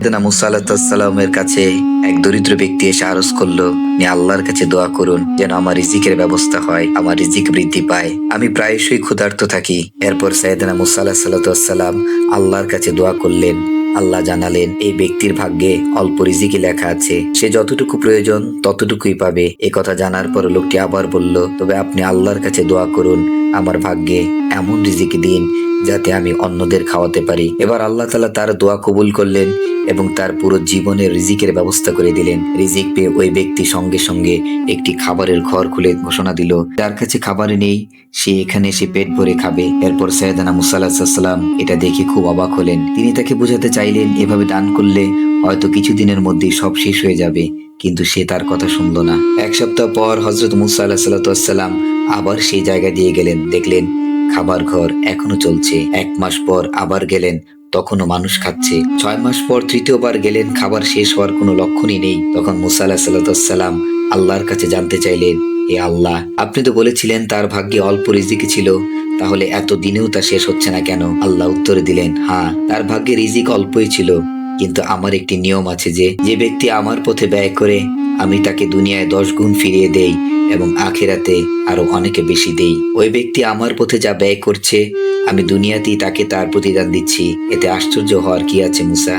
সেদিনা মুসা আলাহিসাল্লামের কাছে এক দরিদ্র ব্যক্তি এসে আরজ করল আপনি আল্লাহর কাছে দোয়া করুন, যেন আমার রিজিকের ব্যবস্থা হয়, আমার রিজিক বৃদ্ধি পায়। আমি প্রায়শই ক্ষুধার্ত থাকি। এরপর সাইদানা মুসা আল্লাহ আল্লাহর কাছে দোয়া করলেন। আল্লাহ জানালেন, এই ব্যক্তির ভাগ্যে অল্প রিজিকি লেখা আছে। সে যতটুকু প্রয়োজন, ততটুকুই পাবে। এ কথা জানার পর লোকটি আবার বলল, তবে আপনি আল্লাহর কাছে দোয়া করুন। আমার ভাগ্যে এমন রিজিকি দিন যাতে আমি অন্যদের খাওয়াতে পারি। এবার আল্লাহ তালা তার দোয়া কবুল করলেন এবং তার পুরো জীবনের রিজিকের ব্যবস্থা করে দিলেন। রিজিক পেয়ে ওই ব্যক্তি সঙ্গে সঙ্গে একটি খাবারের ঘর খুলে ঘোষণা দিল, যার কাছে খাবার নেই, সে এখানে এসে পেট ভরে খাবে। এরপর সৈয়দানা মুসাল্লাহাম এটা দেখে খুব অবাক হলেন। তিনি তাকে বোঝাতে চাইলেন, এভাবে দান করলে হয়তো কিছুদিনের মধ্যেই সব শেষ হয়ে যাবে। কিন্তু সে তার কথা শুনল না। এক সপ্তাহ পর হজরত মুসা আল্লাহ সাল্লাম আবার সেই জায়গা দিয়ে গেলেন। দেখলেন খাবার ঘর এখনও চলছে। এক মাস পর আবার গেলেন, তখনও মানুষ খাচ্ছে। ছয় মাস পর তৃতীয়বার গেলেন, খাবার শেষ হওয়ার কোনো লক্ষণই নেই। তখন মুসা আল্লাহ সাল্লাম আল্লাহর কাছে জানতে চাইলেন, হে আল্লাহ, আপনি তো বলেছিলেন তার ভাগ্যে অল্প রিজিক ছিল, তাহলে এত দিনেও তা শেষ হচ্ছে না কেন? আল্লাহ উত্তরে দিলেন হ্যাঁ তার ভাগ্যে রিজিক অল্পই ছিল। কিন্তু আমার একটি নিয়ম আছে যে যে ব্যক্তি আমার পথে ব্যয় করে, আমি তাকে দুনিয়ায় দশ গুণ ফিরিয়ে দেই এবং আখেরাতে আরও অনেকে বেশি দেই। ওই ব্যক্তি আমার পথে যা ব্যয় করছে, আমি দুনিয়াতেই তাকে তার প্রতিদান দিচ্ছি। এতে আশ্চর্য হওয়ার কি আছে, মুসা?